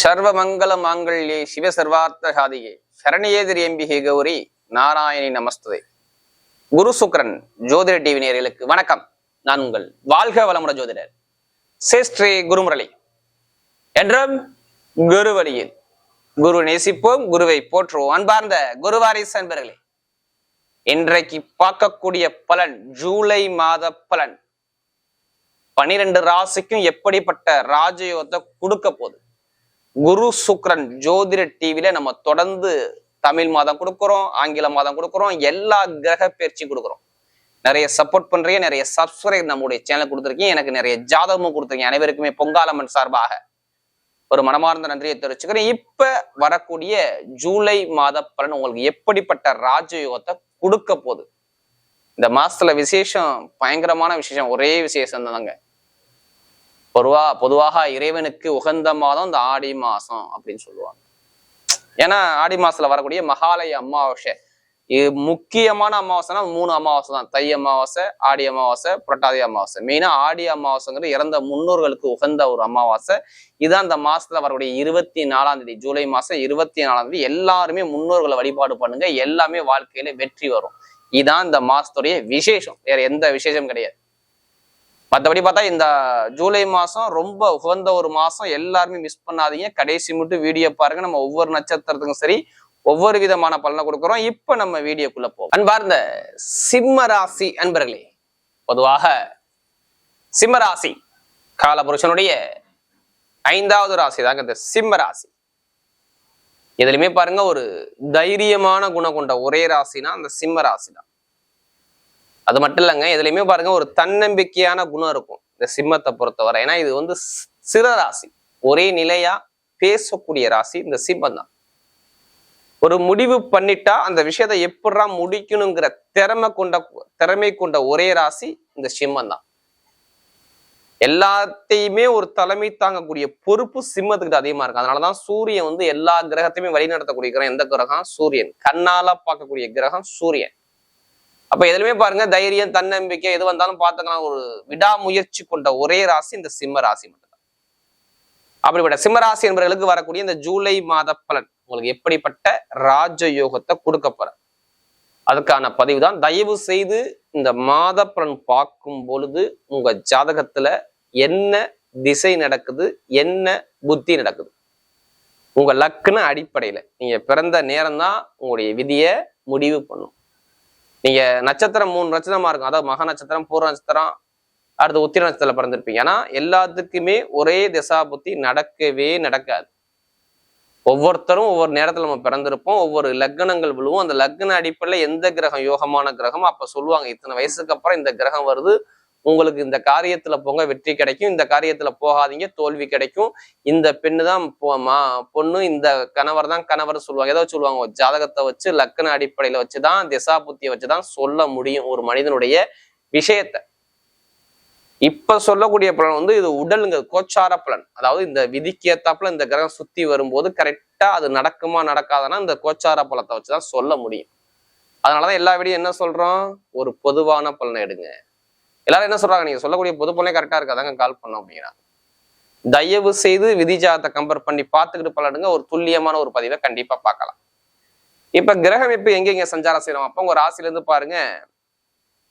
சர்வமங்கல மாங்கல்யே சிவ சர்வார்த்த சாதியே சரணியேதிரி எம்பிகை கௌரி நாராயணி நமஸ்துதே. குரு சுக்ரன் ஜோதிட டிவி நேர்களுக்கு வணக்கம். நான் உங்கள் வாழ்க வளமுட ஜோதிடர் சேஸ்ரீ குருமுரளி. என்றும் குரு வழியில் குரு நேசிப்போம் குருவை போற்றுவோம். அன்பார்ந்த குருவாரிஸ் அன்பர்களே இன்றைக்கு பார்க்கக்கூடிய பலன் ஜூலை மாத பலன். பனிரெண்டு ராசிக்கும் எப்படிப்பட்ட ராஜயோகத்தை கொடுக்க போகுது? குரு சுக்ரன் ஜோதிட டிவில நம்ம தொடர்ந்து தமிழ் மாதம் கொடுக்குறோம் ஆங்கில மாதம் கொடுக்குறோம் எல்லா கிரக பயிற்சியும் கொடுக்குறோம். நிறைய சப்போர்ட் பண்றீங்க நிறைய சப்ஸ்கிரைப் நம்முடைய சேனல் கொடுத்துருக்கீங்க. எனக்கு நிறைய ஜாதகமும் கொடுத்துருக்கீங்க. அனைவருக்குமே பொங்காலம்மன் சார்பாக ஒரு மனமார்ந்த நன்றியை தெரிவிச்சுக்கிறேன். இப்ப வரக்கூடிய ஜூலை மாத பலன் உங்களுக்கு எப்படிப்பட்ட ராஜயோகத்தை கொடுக்க போகுது? இந்த மாசத்துல விசேஷம் பயங்கரமான விசேஷம் ஒரே விசேஷம் தாங்க பொதுவா பொதுவாக இறைவனுக்கு உகந்த மாதம் இந்த ஆடி மாசம் அப்படின்னு சொல்லுவாங்க. ஏன்னா ஆடி மாசத்துல வரக்கூடிய மகாலய அமாவாசை. இது முக்கியமான அமாவாசைனா மூணு அமாவாசை தான். தை அமாவாசை ஆடி அமாவாசை புரட்டாதி அமாவாசை. மெயினா ஆடி அமாவாசைங்கிறது இறந்த முன்னோர்களுக்கு உகந்த ஒரு அமாவாசை. இதான் இந்த மாசத்துல வரக்கூடிய இருபத்தி நாலாம் தேதி ஜூலை மாசம் இருபத்தி நாலாம் தேதி எல்லாருமே முன்னோர்களை வழிபாடு பண்ணுங்க. எல்லாமே வாழ்க்கையில வெற்றி வரும். இதான் இந்த மாசத்துடைய விசேஷம். வேற எந்த விசேஷம் கிடையாது. மற்றபடி பார்த்தா இந்த ஜூலை மாசம் ரொம்ப உகந்த ஒரு மாசம் எல்லாருமே மிஸ் பண்ணாதீங்க. கடைசி மட்டும் வீடியோ பாருங்க. நம்ம ஒவ்வொரு நட்சத்திரத்துக்கும் சரி ஒவ்வொரு விதமான பலனை கொடுக்குறோம். இப்ப நம்ம வீடியோக்குள்ள போவோம். அன்பார்ந்த சிம்ம ராசி அன்பர்களே பொதுவாக சிம்ம ராசி காலபுருஷனுடைய ஐந்தாவது ராசி தாங்க இந்த சிம்ம ராசி. பாருங்க ஒரு தைரியமான குணம் கொண்ட ஒரே ராசினா அந்த சிம்ம ராசி தான் அது மட்டும் இல்லைங்க எதுலையுமே பாருங்க ஒரு தன்னம்பிக்கையான குணம் இருக்கும் இந்த சிம்மத்தை பொறுத்தவரை. ஏன்னா இது வந்து சிற ராசி. ஒரே நிலையா பேசக்கூடிய ராசி இந்த சிம்மம் தான். ஒரு முடிவு பண்ணிட்டா அந்த விஷயத்தை எப்படா முடிக்கணுங்கிற திறமை கொண்ட திறமை கொண்ட ஒரே ராசி இந்த சிம்மம் தான். எல்லாத்தையுமே ஒரு தலைமை தாங்கக்கூடிய பொறுப்பு சிம்மத்துக்கிட்ட அதிகமா இருக்கு. அதனாலதான் சூரியன் வந்து எல்லா கிரகத்தையுமே வழிநடத்தக்கூடிய கிரகம் எந்த கிரகம்? சூரியன். கண்ணால பார்க்கக்கூடிய கிரகம் சூரியன். அப்ப எதுலையுமே பாருங்க தைரியம் தன்னம்பிக்கை எது வந்தாலும் பார்த்துக்கலாம். ஒரு விடாமுயற்சி கொண்ட ஒரே ராசி இந்த சிம்ம ராசி மட்டும்தான். அப்படிப்பட்ட சிம்ம ராசி என்பவர்களுக்கு வரக்கூடிய இந்த ஜூலை மாத பலன் உங்களுக்கு எப்படிப்பட்ட ராஜயோகத்தை கொடுக்க போற? அதுக்கான பதிவு தான் தயவு செய்து இந்த மாத பலன் பார்க்கும் பொழுது உங்க ஜாதகத்துல என்ன திசை நடக்குது என்ன புத்தி நடக்குது? உங்க லக்குன அடிப்படையில நீங்க பிறந்த நேரம் தான் உங்களுடைய விதியை முடிவு பண்ணும். நீங்க நட்சத்திரம் மூணு நட்சத்திரமா இருக்கும். அதாவது மக நட்சத்திரம் பூர்வ நட்சத்திரம் அடுத்து உத்திர நட்சத்திரத்துல பிறந்திருப்பீங்க. ஏன்னா எல்லாத்துக்குமே ஒரே திசா புத்தி நடக்கவே நடக்காது. ஒவ்வொருத்தரும் ஒவ்வொரு நேரத்துல நம்ம பிறந்திருப்போம். ஒவ்வொரு லக்னங்கள் விழுவும். அந்த லக்ன அடிப்படையில எந்த கிரகம் யோகமான கிரகம்? அப்ப சொல்லுவாங்க இத்தனை வயசுக்கு அப்புறம் இந்த கிரகம் வருது. உங்களுக்கு இந்த காரியத்துல போங்க வெற்றி கிடைக்கும். இந்த காரியத்துல போகாதீங்க தோல்வி கிடைக்கும். இந்த பெண்ணு தான் பொ- பொண்ணு இந்த கணவர் தான் கணவர் சொல்லுவாங்க. ஏதாவது சொல்லுவாங்க ஒரு ஜாதகத்தை வச்சு லக்கண அடிப்படையில வச்சுதான் திசா புத்தியை வச்சுதான் சொல்ல முடியும் ஒரு மனிதனுடைய விஷயத்த. இப்ப சொல்லக்கூடிய பலன் வந்து இது உடலுங்க கோச்சார பலன். அதாவது இந்த விதிக்கு ஏத்தாப்புல இந்த கிரகம் சுத்தி வரும்போது கரெக்டா அது நடக்குமா நடக்காதனா இந்த கோச்சார பலத்தை வச்சுதான் சொல்ல முடியும். அதனாலதான் எல்லா வீடியும் என்ன சொல்றோம்? ஒரு பொதுவான பலனை எடுங்க. எல்லாரும் என்ன சொல்றாங்க? நீங்க சொல்லக்கூடிய பொது பலனே கரெக்டா இருக்காதாங்க கால் பண்ணோம் அப்படிங்கிறாங்க. தயவு செய்து விதிஜாதத்தை கம்பேர் பண்ணி பார்த்துக்கிட்டு பலனுங்க ஒரு துல்லியமான ஒரு பதிவை கண்டிப்பா பார்க்கலாம். இப்ப கிரகம் எங்க எங்கெங்க சஞ்சாரம் செய்யறோம்? அப்ப உங்க ராசில இருந்து பாருங்க.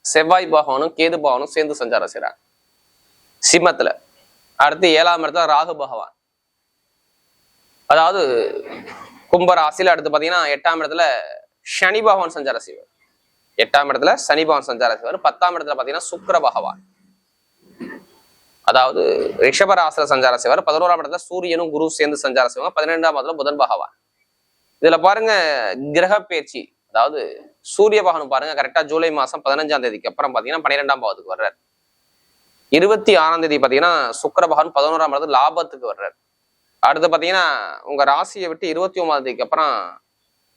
செவ்வாய் பகவானும் கேது பகவானும் சேர்ந்து சஞ்சாரம் செய்யறாங்க சிம்மத்துல. அடுத்து ஏழாம் இடத்துல ராகு பகவான். அதாவது கும்ப ராசியில அடுத்து பாத்தீங்கன்னா எட்டாம் இடத்துல சனி பகவான் சஞ்சாரம் செய்வார். எட்டாம் இடத்துல சனி பகவான் சஞ்சாரம் செய்வார் பத்தாம் இடத்துல பாத்தீங்கன்னா சுக்கர பகவான். அதாவது ரிஷபராசிர சஞ்சார சஞ்சாரம் செய்வார் பதினோராம் இடத்துல சூரியனும் குரு சேர்ந்து சஞ்சாரம் செய்வாங்க பதினெண்டாம் இடத்துல புதன் பகவான். இதுல பாருங்க கிரக பயிற்சி அதாவது சூரிய பகவான் பாருங்க கரெக்டா ஜூலை மாசம் பதினஞ்சாம் தேதிக்கு அப்புறம் பாத்தீங்கன்னா பன்னிரெண்டாம் பாவத்துக்கு வர்றார். இருபத்தி ஆறாம் தேதி பாத்தீங்கன்னா சுக்கர பகவான் பதினோராம் இடத்துல லாபத்துக்கு வர்றார். அடுத்து பாத்தீங்கன்னா உங்க ராசியை விட்டு இருபத்தி ஒன்பதாம் தேதிக்கு அப்புறம்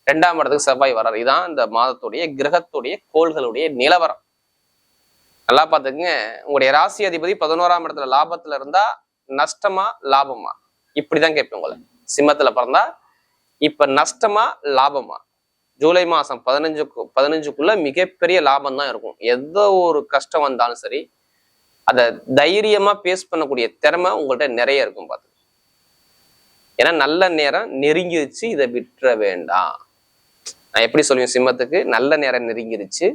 ரெண்டாம் இடத்துக்கு செவ்வாய் வர்றார். இதான் இந்த மாதத்துடைய கிரகத்துடைய கோள்களுடைய நிலவரம். நல்லா பார்த்துக்குங்க. உங்களுடைய ராசி அதிபதி பதினோராம் இடத்துல லாபத்துல இருந்தா நஷ்டமா லாபமா? இப்படிதான் கேட்பேன் உங்களை. சிம்மத்துல பிறந்தா இப்ப நஷ்டமா லாபமா? ஜூலை மாசம் பதினஞ்சுக்கு பதினஞ்சுக்குள்ள மிகப்பெரிய லாபம் தான் இருக்கும். எந்த ஒரு கஷ்டம் வந்தாலும் சரி அதை தைரியமா பேஸ் பண்ணக்கூடிய திறமை உங்கள்ட்ட நிறைய இருக்கும் பார்த்து ஏன்னா நல்ல நேரம் நெருங்கிடுச்சு இதை விட்டுற வேண்டாம். நான் எப்படி சொல்லுவேன் சிம்மத்துக்கு நல்ல நேரம் நெருங்கிருச்சு.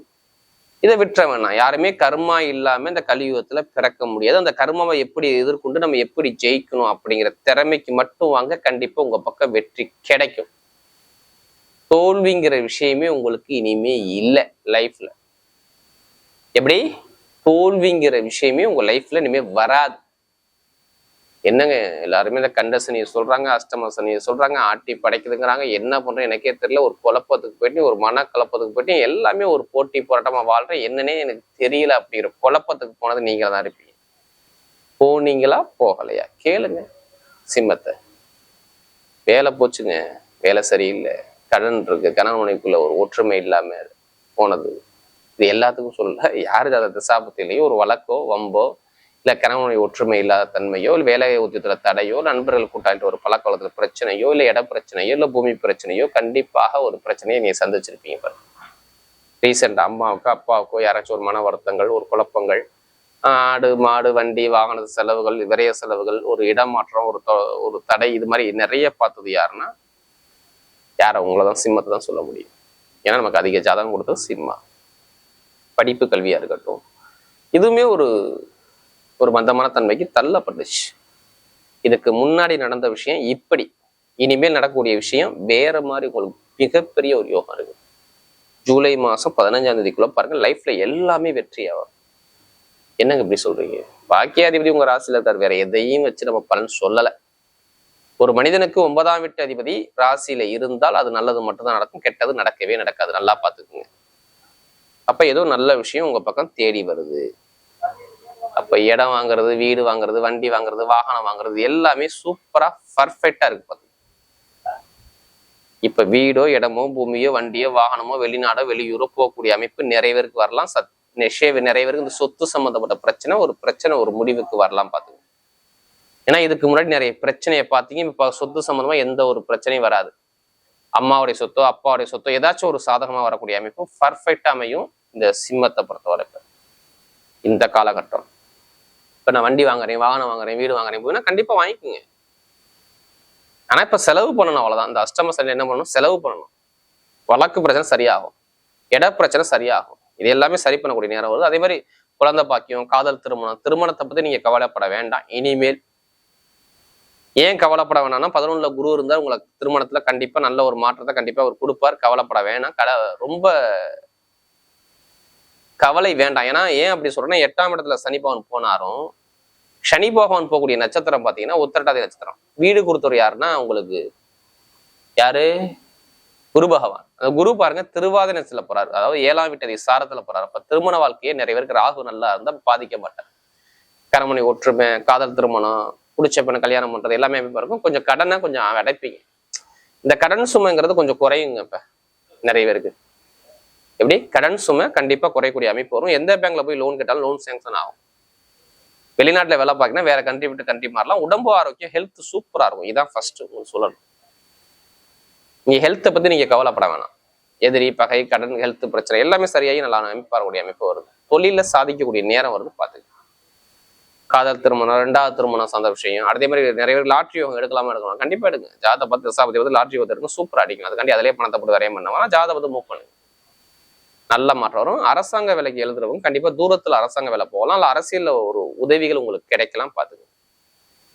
இதை விட்டுற வேணாம் யாருமே கர்மா இல்லாம இந்த கலியுகத்துல பிறக்க முடியாது. அந்த கர்மாவை எப்படி எதிர்கொண்டு நம்ம எப்படி ஜெயிக்கணும் அப்படிங்கிற திறமைக்கு மட்டும் வாங்க கண்டிப்பா உங்க பக்கம் வெற்றி கிடைக்கும். தோல்விங்கிற விஷயமே உங்களுக்கு இனிமே இல்லை லைஃப்ல எப்படி? தோல்விங்கிற விஷயமே உங்க லைஃப்ல இனிமே வராது. என்னங்க எல்லாருமே இந்த கண்டசனியை சொல்றாங்க அஷ்டம சனியை சொல்றாங்க ஆட்டி படைக்குதுங்கிறாங்க. என்ன பண்றேன் எனக்கே தெரியல. ஒரு குழப்பத்துக்கு போயிட்டு ஒரு மன குழப்பத்துக்கு போயிட்டு எல்லாமே ஒரு போட்டி போராட்டமாக வாழ்கிறேன் என்னன்னே எனக்கு தெரியல. அப்படிங்கிற குழப்பத்துக்கு போனது நீங்கள் தான் இருப்பீங்க. போனீங்களா போகலையா? கேளுங்க. சிம்மத்தை. வேலை போச்சுங்க. வேலை சரியில்லை. கடன் இருக்கு. கணவன் மனைவிக்குள்ள ஒரு ஒற்றுமை இல்லாம போனது. இது எல்லாத்துக்கும் சொல்ல யாரு அதை திசாபத்திலையும் ஒரு வழக்கோ வம்போ இல்லை கணவனுடைய ஒற்றுமை இல்லாத தன்மையோ இல்லை வேலை உத்தியத்துல தடையோ நண்பர்கள் கூட்டாளிட்டு ஒரு பழக்க பிரச்சனையோ இல்லை இட பிரச்சனையோ இல்லை பூமி பிரச்சனையோ கண்டிப்பாக ஒரு பிரச்சனையை நீங்கள் சந்திச்சிருப்பீங்க பாருங்க. ரீசெண்ட் அம்மாவுக்கோ அப்பாவுக்கோ யாராச்சும் ஒரு மன வருத்தங்கள் ஒரு குழப்பங்கள் ஆடு மாடு வண்டி வாகன செலவுகள் விரைய செலவுகள் ஒரு இடமாற்றம் ஒரு ஒரு தடை இது மாதிரி நிறைய பார்த்தது யாருன்னா யாரை உங்களை தான் சிம்மத்தை தான் சொல்ல முடியும். ஏன்னா நமக்கு அதிக ஜாதகம் கொடுத்தது சிம்மா. படிப்பு கல்வியாக இருக்கட்டும். இதுவுமே ஒரு ஒரு மந்தமான தன்மைக்கு தள்ளப்பட்டுச்சு. இதுக்கு முன்னாடி நடந்த விஷயம் இப்படி. இனிமேல் நடக்கக்கூடிய விஷயம் வேற மாதிரி உங்களுக்கு மிகப்பெரிய ஒரு யோகம் இருக்கு. ஜூலை மாதம் பதினஞ்சாம் தேதிக்குள்ள பாருங்க லைஃப்ல எல்லாமே வெற்றியாகும் என்னங்க இப்படி சொல்றீங்க? பாக்கியாதிபதி உங்க ராசியில இருக்காரு வேற எதையும் வச்சு நம்ம பலன் சொல்லலை. ஒரு மனிதனுக்கு ஒன்பதாம் வீட்டு அதிபதி ராசியில இருந்தால் அது நல்லது மட்டும்தான் நடக்கும் கெட்டது நடக்கவே நடக்காது. நல்லா பார்த்துக்குங்க. அப்ப ஏதோ நல்ல விஷயம் உங்க பக்கம் தேடி வருது. அப்போ இடம் வாங்குறது வீடு வாங்குறது வண்டி வாங்குறது வாகனம் வாங்குறது எல்லாமே சூப்பரா பர்ஃபெக்டாக இருக்கு பார்த்து இப்போ வீடோ இடமோ பூமியோ வண்டியோ வாகனமோ வெளிநாடோ வெளியூரோ போகக்கூடிய அமைப்பு நிறைய பேருக்கு வரலாம். சத் நிஷேவ நிறைய பேருக்கு இந்த சொத்து சம்மந்தப்பட்ட பிரச்சனை ஒரு பிரச்சனை ஒரு முடிவுக்கு வரலாம் பாத்துங்க ஏன்னா இதுக்கு முன்னாடி நிறைய பிரச்சனையை பார்த்தீங்க இப்போ சொத்து சம்மந்தமாக எந்த ஒரு பிரச்சனையும் வராது. அம்மாவுடைய சொத்தோ அப்பாவுடைய சொத்தோ ஏதாச்சும் ஒரு சாதகமா வரக்கூடிய அமைப்பு பர்ஃபெக்டாக அமையும் இந்த சிம்மத்தை பொறுத்தவரை. இந்த காலகட்டம். இப்ப நான் வண்டி வாங்குறேன் வாகனம் வாங்குறேன் வீடு வாங்குறேன் போனா கண்டிப்பா வாங்கிக்கோங்க. ஆனா இப்ப செலவு பண்ணணும் அவ்வளவுதான். இந்த அஷ்டம சனி என்ன பண்ணணும்? செலவு பண்ணணும். வழக்கு பிரச்சனை சரியாகும். இட பிரச்சனை சரியாகும். இது எல்லாமே சரி பண்ணக்கூடிய நேரம் வருது. அதே மாதிரி குழந்தை பாக்கியம் காதல் திருமணம் திருமணத்தை பத்தி நீங்க கவலைப்பட வேண்டாம். இனிமேல் ஏன் கவலைப்பட வேணாம்னா பதினொன்றில் குரு இருந்தா உங்களுக்கு திருமணத்துல கண்டிப்பா நல்ல ஒரு மாற்றத்தை கண்டிப்பா அவர் கொடுப்பார். கவலைப்பட வேணாம். கட ரொம்ப கவலை வேண்டாம். ஏன்னா ஏன் அப்படி சொல்றேன்னா எட்டாம் இடத்துல சனி பகவான் போனாரும் சனி பகவான் போகக்கூடிய நட்சத்திரம் பாத்தீங்கன்னா உத்திரட்டாதி நட்சத்திரம். வீடு கொடுத்தவர் யாருன்னா உங்களுக்கு யாரு? குரு பகவான். அந்த குரு பாருங்க திருவாதினத்துல போறாரு. அதாவது ஏழாம் வீட்டு சாரத்துல போறாரு. அப்ப திருமண வாழ்க்கையே நிறைய பேருக்கு ராகு நல்லா இருந்தா பாதிக்க மாட்டார். கரமணி ஒற்றுமை காதல் திருமணம் பிடிச்ச பெண்ணை கல்யாணம் பண்றது எல்லாமே எப்படி இருக்கும். கொஞ்சம் கடனை கொஞ்சம் அடைப்பீங்க. இந்த கடன் சுமைங்கிறது கொஞ்சம் குறையுங்க இப்ப நிறைய பேருக்கு. எப்படி? கடன் சுமை கண்டிப்பா குறையக்கூடிய அமைப்பு வரும். எந்த பேங்க்ல போய் லோன் கேட்டாலும் லோன் சேங்ஷன் ஆகும். வெளிநாட்டுல வேலை பார்க்கணும் வேற கண்ட்ரி விட்டு கண்ட்ரி மாறலாம். உடம்பு ஆரோக்கியம் ஹெல்த் சூப்பரா இருக்கும். இதான் ஃபர்ஸ்ட் உங்களுக்கு சொல்லணும். நீங்கள் ஹெல்த்தை பத்தி நீங்க கவலைப்பட வேணாம். எதிரி பகை கடன் ஹெல்த் பிரச்சனை எல்லாமே சரியாகி நல்லா அமைப்பு வரக்கூடிய அமைப்பு வருது. தொழிலில் சாதிக்கக்கூடிய நேரம் வருது பார்த்துக்கலாம் காதல் திருமணம் ரெண்டாவது திருமணம் சார்ந்த விஷயம். அதே மாதிரி நிறைய பேர் லாட்ரி அவங்க எடுக்கலாமா எடுக்கலாம் கண்டிப்பா எடுங்க. ஜாத பத்து தசாபதி வந்து லாட்ரி யோகத்தை எடுக்கும் சூப்பர் அடிக்கும் அதுக்காண்டி அதிலே பணத்தை போட்டு வரையம் பண்ணலாம் ஜாத பத்து மூவ் பண்ணுங்க. நல்ல மாற்றம் வரும். அரசாங்க வேலைக்கு எழுதுறவங்க கண்டிப்பா தூரத்துல அரசாங்க வேலை போகலாம். இல்ல அரசியல்ல ஒரு உதவிகள் உங்களுக்கு கிடைக்கலாம் பாத்துங்க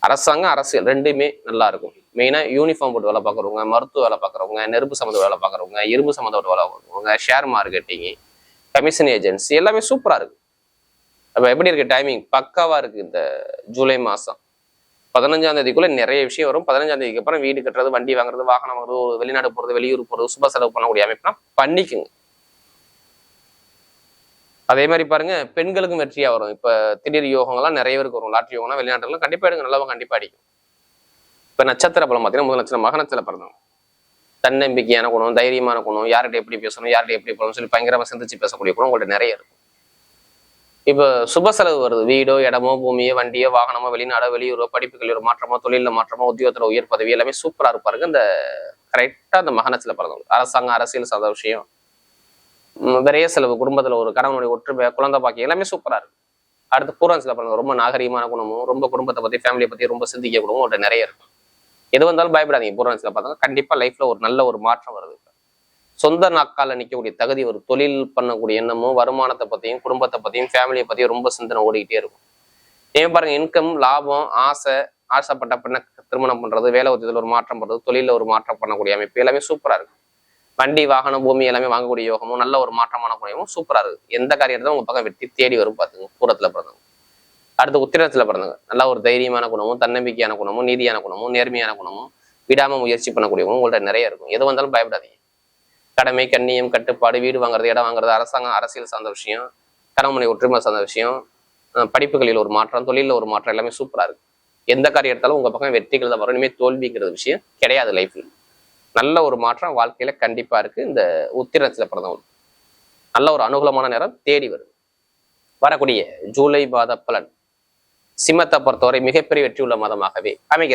அரசாங்கம் அரசியல் ரெண்டுமே நல்லா இருக்கும். மெயினா யூனிஃபார்ம் போட்டு வேலை பார்க்குறவங்க மருத்துவ வேலை பார்க்குறவங்க நெருப்பு சம்மந்த வேலை பார்க்குறவங்க இரும்பு சம்மந்தப்பட்ட வேலை பார்க்குறவங்க ஷேர் மார்க்கெட்டிங் கமிஷன் ஏஜென்சி எல்லாமே சூப்பரா இருக்கு. அப்போ எப்படி இருக்கு டைமிங் பக்காவா இருக்கு இந்த ஜூலை மாசம். பதினஞ்சாம் தேதிக்குள்ள நிறைய விஷயம் வரும். பதினஞ்சாம் தேதிக்கு அப்புறம் வீடு கட்டுறது வண்டி வாங்குறது வாகனம் வாங்குறது வெளிநாடு போறது வெளியூர் போறது சுப செலவு பண்ணக்கூடிய அமைப்புனா பண்ணிக்குங்க. அதே மாதிரி பாருங்க பெண்களுக்கும் வெற்றியா வரும். இப்ப திடீர் யோகங்கள்லாம் நிறைய பேருக்கு வரும். லாட்ரி யோகம்லாம் வெளிநாட்டுலாம் கண்டிப்பா எடுங்க. நல்லவங்க கண்டிப்பா அடிக்கும். இப்ப நட்சத்திர பலம் பார்த்தீங்கன்னா முதல் நட்சத்திரம் மகனத்துல பிறந்தவங்க தன்னம்பிக்கையான குணம் தைரியமான குணம் யார்கிட்ட எப்படி பேசணும் யார்கிட்ட எப்படி போகணும் சொல்லி பயங்கரமா சிந்திச்சு பேசக்கூடிய குணம் உங்கள்ட்ட நிறைய இருக்கும். இப்போ சுப செலவு வருது. வீடோ இடமோ பூமியோ வண்டியோ வாகனமோ வெளிநாடோ வெளியூரோ படிப்புகளில் ஒரு மாற்றமோ தொழிலில் மாற்றமோ உத்தியோகத்துல உயர் பதவி எல்லாமே சூப்பரா இருப்பாருங்க. இந்த கரெக்டா அந்த மகனத்துல பிறந்தவங்க அரசாங்கம் அரசியல் சார்ந்த விஷயம். நிறைய செலவு குடும்பத்துல ஒரு கணவனுடைய ஒற்றுமை குழந்தை பாக்கி எல்லாமே சூப்பரா இருக்கு. அடுத்து பூரான்ஸ்ல பிறந்தவங்க ரொம்ப நாகரீகமான குணமும் ரொம்ப குடும்பத்தை பத்தி ஃபேமிலியை பத்தி ரொம்ப சிந்திக்க குணமும் உங்கள்ட்ட நிறைய இருக்கும். எது வந்தாலும் பயப்படாதீங்க பூரணத்தில் பார்த்தாங்க கண்டிப்பா லைஃப்பில் ஒரு நல்ல ஒரு மாற்றம் வருது. சொந்த நாக்கால நிற்கக்கூடிய தகுதி ஒரு தொழில் பண்ணக்கூடிய எண்ணமும் வருமானத்தை பத்தியும் குடும்பத்தை பத்தியும் ஃபேமிலியை பற்றியும் ரொம்ப சிந்தனை ஓடிக்கிட்டே இருக்கும். ஏன் பாருங்க இன்கம் லாபம் ஆசை ஆசைப்பட்ட பெண்ணை திருமணம் பண்றது வேலை உத்தியத்தில் ஒரு மாற்றம் பண்றது தொழில ஒரு மாற்றம் பண்ணக்கூடிய அமைப்பு எல்லாமே சூப்பரா இருக்கும் வண்டி வாகனம் பூமி எல்லாமே வாங்கக்கூடிய யோகமும் நல்ல ஒரு மாற்றமான குணமும் சூப்பரா இருக்கு எந்த காரியத்தை உங்க பக்கம் வெற்றி தேடி வரும் பாத்துங்க பூரத்துல பிறந்தவங்க. அடுத்து உத்திரத்துல பிறந்தவங்க. நல்ல ஒரு தைரியமான குணமும் தன்னம்பிக்கையான குணமும் நீதியான குணமும் நேர்மையான குணமும் விடாம முயற்சி பண்ணக்கூடிய உங்கள்கிட்ட உங்கள்ட்ட நிறைய இருக்கும். எது வந்தாலும் பயப்படாதீங்க. கடமை கண்ணியம் கட்டுப்பாடு வீடு வாங்குறது இடம் வாங்குறது அரசாங்கம் அரசியல் சார்ந்த விஷயம் கணவனை ஒற்றுமை சார்ந்த விஷயம் படிப்புகளில் ஒரு மாற்றம் தொழிலில் ஒரு மாற்றம் எல்லாமே சூப்பரா இருக்கு. எந்த காரியம் எடுத்தாலும் உங்க பக்கம் வெற்றிகள் தான் வரும். இனிமேல் தோல்விங்கிறது விஷயம் கிடையாது லைஃப்ல நல்ல ஒரு மாற்றம் வாழ்க்கையில கண்டிப்பா இருக்கு. இந்த உத்திரத்துல பிறந்தவங்க. நல்ல ஒரு அனுகூலமான நேரம் தேடி வருது வரக்கூடிய ஜூலை மாத பலன். சிம்மத்தை பொறுத்தவரை மிகப்பெரிய வெற்றி உள்ள மாதமாகவே அமைகிறது.